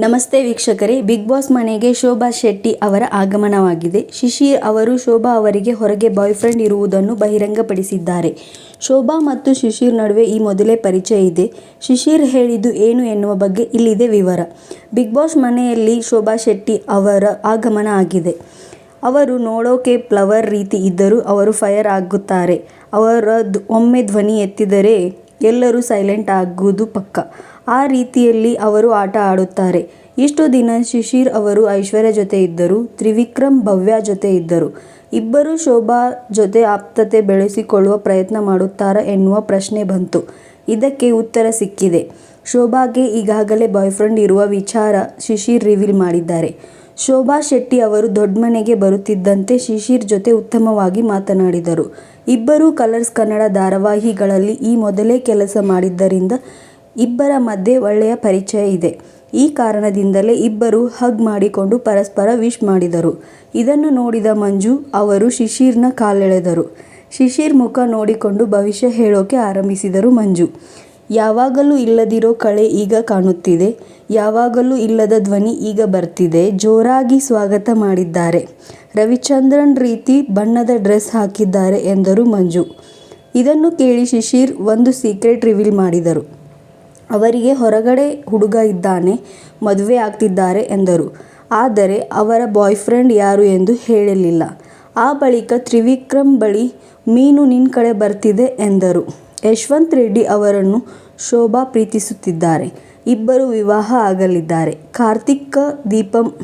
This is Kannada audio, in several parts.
ನಮಸ್ತೆ ವೀಕ್ಷಕರೇ, ಬಿಗ್ ಬಾಸ್ ಮನೆಗೆ ಶೋಭಾ ಶೆಟ್ಟಿ ಅವರ ಆಗಮನವಾಗಿದೆ. ಶಿಶಿರ್ ಅವರು ಶೋಭಾ ಅವರಿಗೆ ಹೊರಗೆ ಬಾಯ್ ಫ್ರೆಂಡ್ ಇರುವುದನ್ನು ಬಹಿರಂಗಪಡಿಸಿದ್ದಾರೆ. ಶೋಭಾ ಮತ್ತು ಶಿಶಿರ್ ನಡುವೆ ಈ ಮೊದಲೇ ಪರಿಚಯ ಇದೆ. ಶಿಶಿರ್ ಹೇಳಿದ್ದು ಏನು ಎನ್ನುವ ಬಗ್ಗೆ ಇಲ್ಲಿದೆ ವಿವರ. ಬಿಗ್ ಬಾಸ್ ಮನೆಯಲ್ಲಿ ಶೋಭಾ ಶೆಟ್ಟಿ ಅವರ ಆಗಮನ ಆಗಿದೆ. ಅವರು ನೋಡೋಕೆ ಫ್ಲವರ್ ರೀತಿ ಇದ್ದರೂ ಅವರು ಫೈರ್ ಆಗುತ್ತಾರೆ. ಅವರ ಒಮ್ಮೆ ಧ್ವನಿ ಎತ್ತಿದರೆ ಎಲ್ಲರೂ ಸೈಲೆಂಟ್ ಆಗುವುದು ಪಕ್ಕ. ಆ ರೀತಿಯಲ್ಲಿ ಅವರು ಆಟ ಆಡುತ್ತಾರೆ. ಇಷ್ಟು ದಿನ ಶಿಶಿರ್ ಅವರು ಐಶ್ವರ್ಯ ಜೊತೆ ಇದ್ದರು, ತ್ರಿವಿಕ್ರಮ್ ಭವ್ಯ ಜೊತೆ ಇದ್ದರು. ಇಬ್ಬರು ಶೋಭಾ ಜೊತೆ ಆಪ್ತತೆ ಬೆಳೆಸಿಕೊಳ್ಳುವ ಪ್ರಯತ್ನ ಮಾಡುತ್ತಾರಾ ಎನ್ನುವ ಪ್ರಶ್ನೆ ಬಂತು. ಇದಕ್ಕೆ ಉತ್ತರ ಸಿಕ್ಕಿದೆ. ಶೋಭಾಗೆ ಈಗಾಗಲೇ ಬಾಯ್ಫ್ರೆಂಡ್ ಇರುವ ವಿಚಾರ ಶಿಶಿರ್ ರಿವೀಲ್ ಮಾಡಿದ್ದಾರೆ. ಶೋಭಾ ಶೆಟ್ಟಿ ಅವರು ದೊಡ್ಮನೆಗೆ ಬರುತ್ತಿದ್ದಂತೆ ಶಿಶಿರ್ ಜೊತೆ ಉತ್ತಮವಾಗಿ ಮಾತನಾಡಿದರು. ಇಬ್ಬರೂ ಕಲರ್ಸ್ ಕನ್ನಡ ಧಾರಾವಾಹಿಗಳಲ್ಲಿ ಈ ಮೊದಲೇ ಕೆಲಸ ಮಾಡಿದ್ದರಿಂದ ಇಬ್ಬರ ಮಧ್ಯೆ ಒಳ್ಳೆಯ ಪರಿಚಯ ಇದೆ. ಈ ಕಾರಣದಿಂದಲೇ ಇಬ್ಬರು ಹಗ್ ಮಾಡಿಕೊಂಡು ಪರಸ್ಪರ ವಿಶ್ ಮಾಡಿದರು. ಇದನ್ನು ನೋಡಿದ ಮಂಜು, ಅವರು ಶಿಶಿರ್ನ ಕಾಲೆಳೆದರು. ಶಿಶಿರ್ ಮುಖ ನೋಡಿಕೊಂಡು ಭವಿಷ್ಯ ಹೇಳೋಕೆ ಆರಂಭಿಸಿದರು ಮಂಜು. ಯಾವಾಗಲೂ ಇಲ್ಲದಿರೋ ಕಳೆ ಈಗ ಕಾಣುತ್ತಿದೆ. ಯಾವಾಗಲೂ ಇಲ್ಲದ ಧ್ವನಿ ಈಗ ಬರ್ತಿದೆ. ಜೋರಾಗಿ ಸ್ವಾಗತ ಮಾಡಿದ್ದಾರೆ. ರವಿಚಂದ್ರನ್ ರೀತಿ ಬಣ್ಣದ ಡ್ರೆಸ್ ಹಾಕಿದ್ದಾರೆ ಎಂದರು ಮಂಜು. ಇದನ್ನು ಕೇಳಿ ಶಿಶಿರ್ ಒಂದು ಸೀಕ್ರೆಟ್ ರಿವೀಲ್ ಮಾಡಿದರು. ಅವರಿಗೆ ಹೊರಗಡೆ ಹುಡುಗ ಇದ್ದಾನೆ, ಮದುವೆ ಆಗ್ತಿದ್ದಾರೆ ಎಂದರು. ಆದರೆ ಅವರ ಬಾಯ್ಫ್ರೆಂಡ್ ಯಾರು ಎಂದು ಹೇಳಲಿಲ್ಲ. ಆ ಬಳಿಕ ತ್ರಿವಿಕ್ರಮ್ ಬಳಿ ಮೀನು ನಿನ್ನ ಕಡೆ ಬರ್ತಿದೆ ಎಂದರು. ಯಶವಂತ್ ರೆಡ್ಡಿ ಅವರನ್ನು ಶೋಭಾ ಪ್ರೀತಿಸುತ್ತಿದ್ದಾರೆ. ಇಬ್ಬರು ವಿವಾಹ ಆಗಲಿದ್ದಾರೆ. ಕಾರ್ತಿಕ್ ದೀಪಂ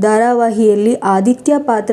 ಧಾರಾವಾಹಿಯಲ್ಲಿ ಆದಿತ್ಯ ಪಾತ್ರ